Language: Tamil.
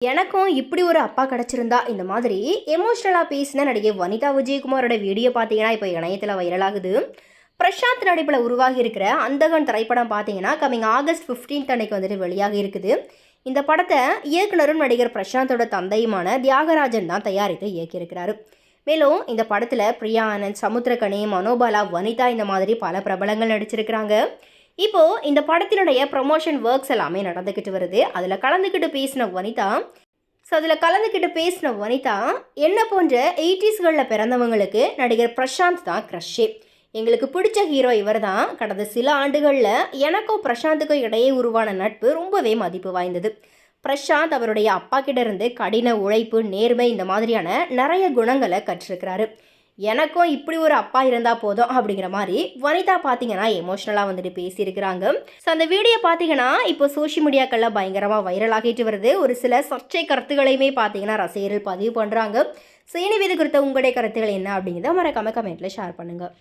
எனக்கும் இப்படி ஒரு அப்பா கிடச்சிருந்தா இந்த மாதிரி எமோஷ்னலாக பேசின நடிகை வனிதா விஜயகுமாரோட வீடியோ பார்த்தீங்கன்னா இப்போ இணையத்தில் வைரலாகுது. பிரசாந்த் நடிப்பில் உருவாகி இருக்கிற அந்தகன் திரைப்படம் பார்த்தீங்கன்னா கம்மிங் ஆகஸ்ட் 15th அன்னைக்கு வந்துட்டு வெளியாக இருக்குது. இந்த படத்தை இயக்குனரும் நடிகர் பிரசாந்தோட தந்தையுமான தியாகராஜன் தான் தயாரித்து இயக்கியிருக்கிறாரு. மேலும் இந்த படத்தில் பிரியா ஆனந்த் சமுத்திரகனி மனோபாலா வனிதா இந்த மாதிரி பல பிரபலங்கள் நடிச்சிருக்கிறாங்க. இப்போது இந்த படத்தினுடைய ப்ரமோஷன் ஒர்க்ஸ் எல்லாமே நடந்துக்கிட்டு வருது. அதில் கலந்துக்கிட்டு பேசின வனிதா ஸோ அதில் கலந்துக்கிட்டு பேசின வனிதா என்ன போன்ற எயிட்டிஸ்களில் பிறந்தவங்களுக்கு நடிகர் பிரசாந்த் தான் க்ரஷ்ஷே எங்களுக்கு பிடிச்ச ஹீரோ இவர் தான். கடந்த சில ஆண்டுகளில் எனக்கும் பிரசாந்துக்கும் இடையே உருவான நட்பு ரொம்பவே மதிப்பு வாய்ந்தது. பிரசாந்த் அவருடைய அப்பா கிட்ட இருந்து கடின உழைப்பு நேர்மை இந்த மாதிரியான நிறைய குணங்களை கற்றிருக்கிறாரு. எனக்கும் இப்படி ஒரு அப்பா இருந்தால் போதும் அப்படிங்கிற மாதிரி வனிதா பார்த்தீங்கன்னா எமோஷ்னலாக வந்துட்டு பேசியிருக்கிறாங்க. ஸோ அந்த வீடியோ பார்த்தீங்கன்னா இப்போ சோஷியல் மீடியாக்களில் பயங்கரமாக வைரல் ஆகிட்டு வருது. ஒரு சில சர்ச்சை கருத்துக்களையுமே பார்த்தீங்கன்னா ரசிகர்கள் பதிவு பண்ணுறாங்க ஸோ எனவே இது குறித்த உங்களுடைய கருத்துக்கள் என்ன அப்படிங்கிறத மறக்காம கமெண்ட்டில் ஷேர் பண்ணுங்கள்